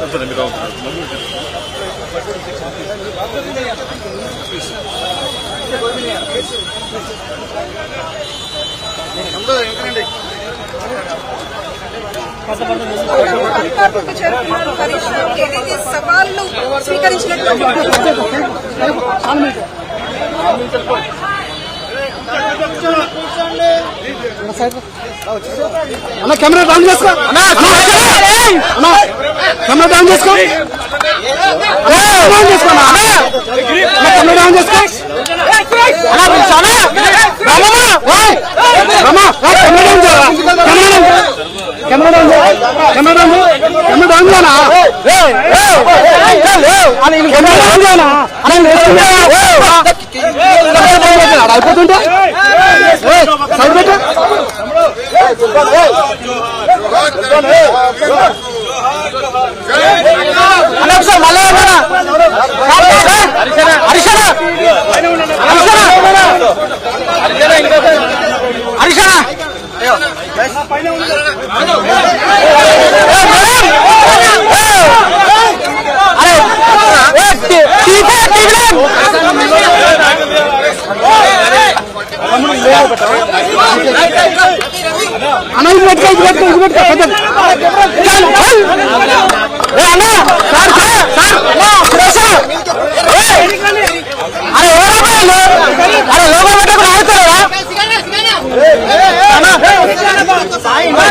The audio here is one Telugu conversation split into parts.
అధికారులకు మీరు హరీష్ రావు అన్న కెమెరా డౌన్ చేసుకో. అన్న కెమెరా డౌన్ చేసుకో. డౌన్ చేసుకో అన్న, కెమెరా డౌన్ చేసుకో అన్న పిలుచు, అన్న. రమణ, ఓయ్. రమ, ఓయ్, కెమెరా డౌన్ చేయరా? కెమెరా డౌన్ చేయి. కెమెరా డౌన్ చేయి. కెమెరా డౌన్ చేయనా? ఏయ్, ఏయ్, ఏయ్, ఏయ్, అన్న, ఈయన కెమెరా డౌన్ చేయనా? అన్న, ఈయన వేసుకుంటా. ఏయ్, ఆడ అయిపోతుంటే ఏయ్, సైడ్ పెట్టు అన్న ఒకసారి మళ్ళీ అన్న. హరిశన హరిశన హరిశన అన్న ఇది పెట్టుకో ఇది పెట్టుకో ఇది పెట్టుకో పెద్ద అన్న సార్ సార్ సార్ అరే ఎవరు అరే లోగో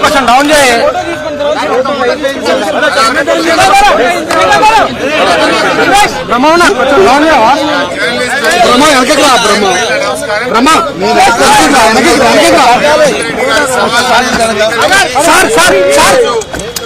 కొంచెం డౌన్ చేయి బ్రహ్మణ కొంచెం డౌన్ చేయవా బ్రహ్మ వెనకకి రా బ్రహ్మ బ్రహ్మ వెనకకి రా, వెనకకి రా. సార్ సార్ సార్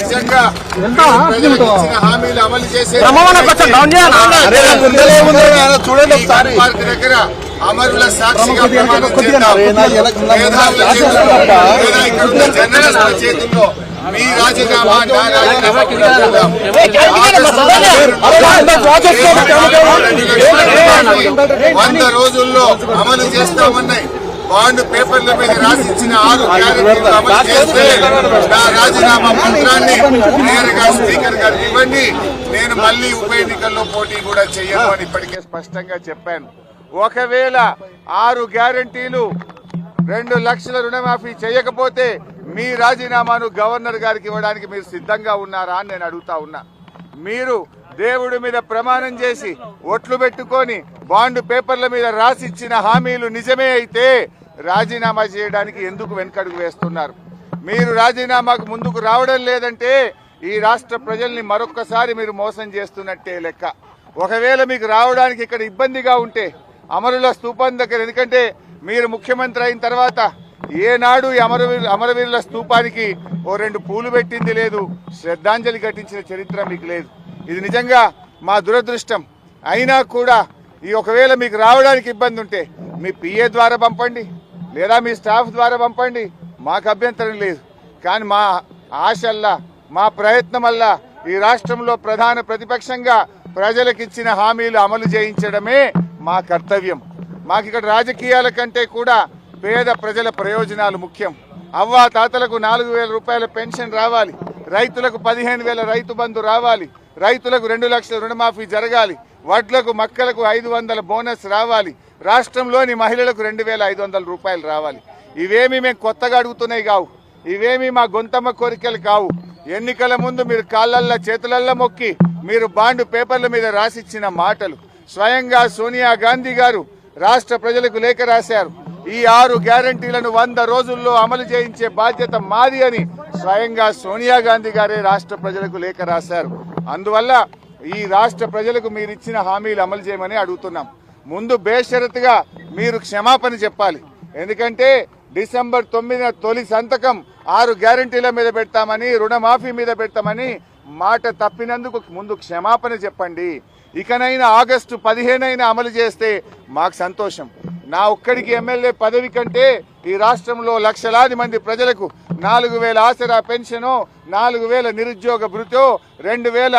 నిజంగా హామీలు అమలు చేసే చూడండి ఒకసారి పార్క్ దగ్గర అమరుల సాక్షిగా ప్రమాణం చేద్దాం. మేధావుల చేతుల్లో, లేదా ఇక్కడ ఉన్న జర్నలిస్టుల చేతుల్లో మీ రాజీనామా నా రాజీనామా వంద రోజుల్లో అమలు చేస్తామన్నాయి బాండ్ పేపర్ల మీద రాసిచ్చిన ఆరు గ్యారెంటీలు అమలు చేస్తే నా రాజీనామా పత్రాన్ని నేరుగా స్పీకర్ గారికి ఇవ్వండి. నేను మళ్ళీ ఉప ఎన్నికల్లో పోటీ కూడా చేయను అని ఇప్పటికే స్పష్టంగా చెప్పాను. ఒకవేళ ఆరు గ్యారెంటీలు రెండు లక్షల రుణమాఫీ చేయకపోతే మీ రాజీనామాను గవర్నర్ గారికి ఇవ్వడానికి మీరు సిద్ధంగా ఉన్నారా అని నేను అడుగుతా ఉన్నా. మీరు దేవుడి మీద ప్రమాణం చేసి ఒట్లు పెట్టుకొని బాండ్ పేపర్ల మీద రాసిచ్చిన హామీలు నిజమే అయితే రాజీనామా చేయడానికి ఎందుకు వెనకడుగు వేస్తున్నారు? మీరు రాజీనామాకు ముందుకు రావడం లేదంటే ఈ రాష్ట్ర ప్రజల్ని మరొక్కసారి మీరు మోసం చేస్తున్నట్టే లెక్క. ఒకవేళ మీకు రావడానికి ఇక్కడ ఇబ్బందిగా ఉంటే అమరుల స్థూపం దగ్గర ఎందుకంటే మీరు ముఖ్యమంత్రి అయిన తర్వాత ఏనాడు ఈ అమరవీరు అమరవీరుల స్థూపానికి ఓ రెండు పూలు పెట్టింది లేదు శ్రద్ధాంజలి ఘటించిన చరిత్ర మీకు లేదు. ఇది నిజంగా మా దురదృష్టం. అయినా కూడా ఈ ఒకవేళ మీకు రావడానికి ఇబ్బంది ఉంటే మీ పిఏ ద్వారా పంపండి. లేదా మీ స్టాఫ్ ద్వారా పంపండి. మాకు అభ్యంతరం లేదు. కానీ మా ఆశల్లా మా ప్రయత్నమల్లా ఈ రాష్ట్రంలో ప్రధాన ప్రతిపక్షంగా ప్రజలకు ఇచ్చిన హామీలు అమలు చేయించడమే మా కర్తవ్యం. మాకు ఇక్కడ రాజకీయాల కంటే కూడా పేద ప్రజల ప్రయోజనాలు ముఖ్యం. అవ్వా తాతలకు నాలుగు వేల రూపాయల పెన్షన్ రావాలి. రైతులకు పదిహేను వేల రైతు బంధు రావాలి. రైతులకు రెండు లక్షల రుణమాఫీ జరగాలి. వడ్లకు మక్కలకు ఐదు వందల బోనస్ రావాలి. రాష్ట్రంలోని మహిళలకు రెండు వేల ఐదు వందల రూపాయలు రావాలి. ఇవేమి మేము కొత్తగా అడుగుతున్నాయి కావు. ఇవేమి మా గొంతమ్మ కోరికలు కావు. ఎన్నికల ముందు మీరు కాళ్ళల్లో చేతులల్లో మొక్కి మీరు బాండ్ పేపర్ల మీద రాసిచ్చిన మాటలు. స్వయంగా సోనియా గాంధీ గారు రాష్ట్ర ప్రజలకు లేఖ రాశారు. ఈ ఆరు గ్యారంటీలను వంద రోజుల్లో అమలు చేయించే బాధ్యత మాది అని స్వయంగా సోనియా గాంధీ గారే రాష్ట్ర ప్రజలకు లేఖ రాశారు. అందువల్ల ఈ రాష్ట్ర ప్రజలకు మీరు ఇచ్చిన హామీలు అమలు చేయమని అడుగుతున్నాం. ముందు బేషరతుగా మీరు క్షమాపణ చెప్పాలి. ఎందుకంటే డిసెంబర్ తొమ్మిదిన తొలి సంతకం ఆరు గ్యారంటీల మీద పెడతామని రుణమాఫీ మీద పెడతామని మాట తప్పినందుకు ముందు క్షమాపణ చెప్పండి. ఇకనైనా ఆగస్టు పదిహేనైనా అమలు చేస్తే మాకు సంతోషం. నా ఒక్కడికి ఎమ్మెల్యే పదవి కంటే ఈ రాష్ట్రంలో లక్షలాది మంది ప్రజలకు నాలుగు వేల ఆసరా పెన్షను నాలుగు వేల నిరుద్యోగ భృతో రెండు వేల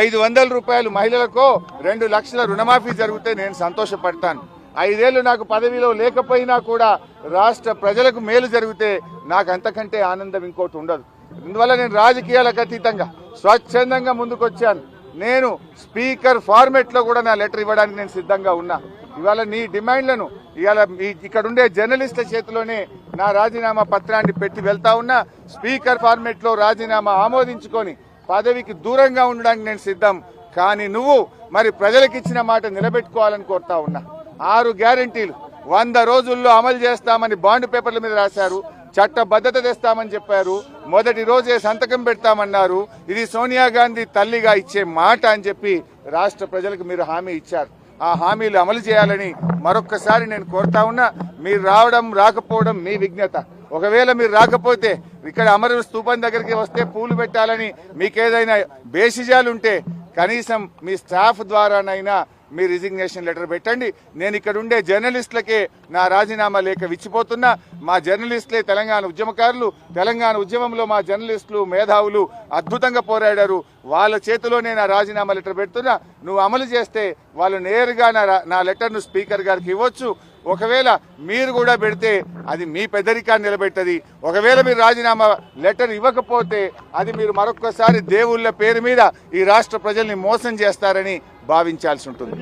ఐదు వందల రూపాయలు మహిళలకు రెండు లక్షల రుణమాఫీ జరిగితే నేను సంతోషపడతాను. ఐదేళ్ళు నాకు పదవిలో లేకపోయినా కూడా రాష్ట్ర ప్రజలకు మేలు జరిగితే నాకు అంతకంటే ఆనందం ఇంకోటి ఉండదు. అందువల్ల నేను రాజకీయాలకు అతీతంగా స్వచ్ఛందంగా ముందుకొచ్చాను. నేను స్పీకర్ ఫార్మెట్లో కూడా నా లెటర్ ఇవ్వడానికి నేను సిద్ధంగా ఉన్నా. ఇవాళ నీ డిమాండ్లను ఇవాళ ఇక్కడ ఉండే జర్నలిస్టుల చేతిలోనే నా రాజీనామా పత్రాన్ని పెట్టి వెళ్తా ఉన్నా. స్పీకర్ ఫార్మెట్లో రాజీనామా ఆమోదించుకొని పదవికి దూరంగా ఉండడానికి నేను సిద్ధం. కానీ నువ్వు మరి ప్రజలకు ఇచ్చిన మాట నిలబెట్టుకోవాలని కోరుతా ఉన్నా. ఆరు గ్యారంటీలు. వంద రోజుల్లో అమలు చేస్తామని బాండ్ పేపర్ల మీద రాశారు. చట్టబద్ధత తెస్తామని చెప్పారు. మొదటి రోజే సంతకం పెడతామన్నారు. ఇది సోనియా గాంధీ తల్లిగా ఇచ్చే మాట అని చెప్పి రాష్ట్ర ప్రజలకు మీరు హామీ ఇచ్చారు. ఆ హామీలు అమలు చేయాలని మరొక్కసారి నేను కోరుతా ఉన్నా. మీరు రావడం రాకపోవడం మీ విజ్ఞత ఒకవేళ మీరు రాకపోతే ఇక్కడ అమరు స్థూపం దగ్గరికి వస్తే పూలు పెట్టాలని మీకేదైనా బేసిజాలు ఉంటే కనీసం మీ స్టాఫ్ ద్వారానైనా మీ రిజిగ్నేషన్ లెటర్ పెట్టండి. నేను ఇక్కడ ఉండే జర్నలిస్టులకే నా రాజీనామా లేఖ విచ్చిపోతున్నా. మా జర్నలిస్టులే తెలంగాణ ఉద్యమకారులు. తెలంగాణ ఉద్యమంలో మా జర్నలిస్టులు మేధావులు అద్భుతంగా పోరాడారు. వాళ్ళ చేతిలోనే నా రాజీనామా లెటర్ పెడుతున్నా. నువ్వు అమలు చేస్తే వాళ్ళు నేరుగా నా నా లెటర్ను స్పీకర్ గారికి ఇవ్వచ్చు. ఒకవేళ మీరు కూడా పెడితే అది మీ పెద్దరికాన్ని నిలబెట్టది ఒకవేళ మీరు రాజీనామా లెటర్ ఇవ్వకపోతే అది మీరు మరొక్కసారి దేవుళ్ళ పేరు మీద ఈ రాష్ట్ర ప్రజల్ని మోసం చేస్తారని భావించాల్సి ఉంటుంది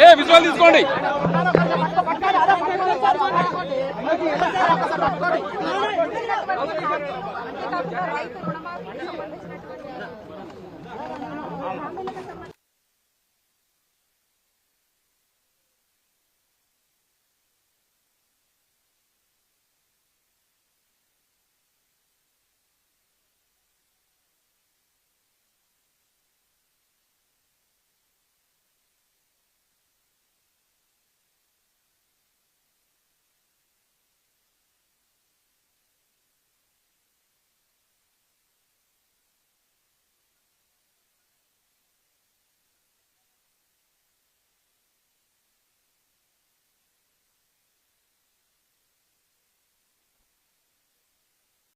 ఏ విజువల్ తీసుకోండి రైతు రుణమాఫీ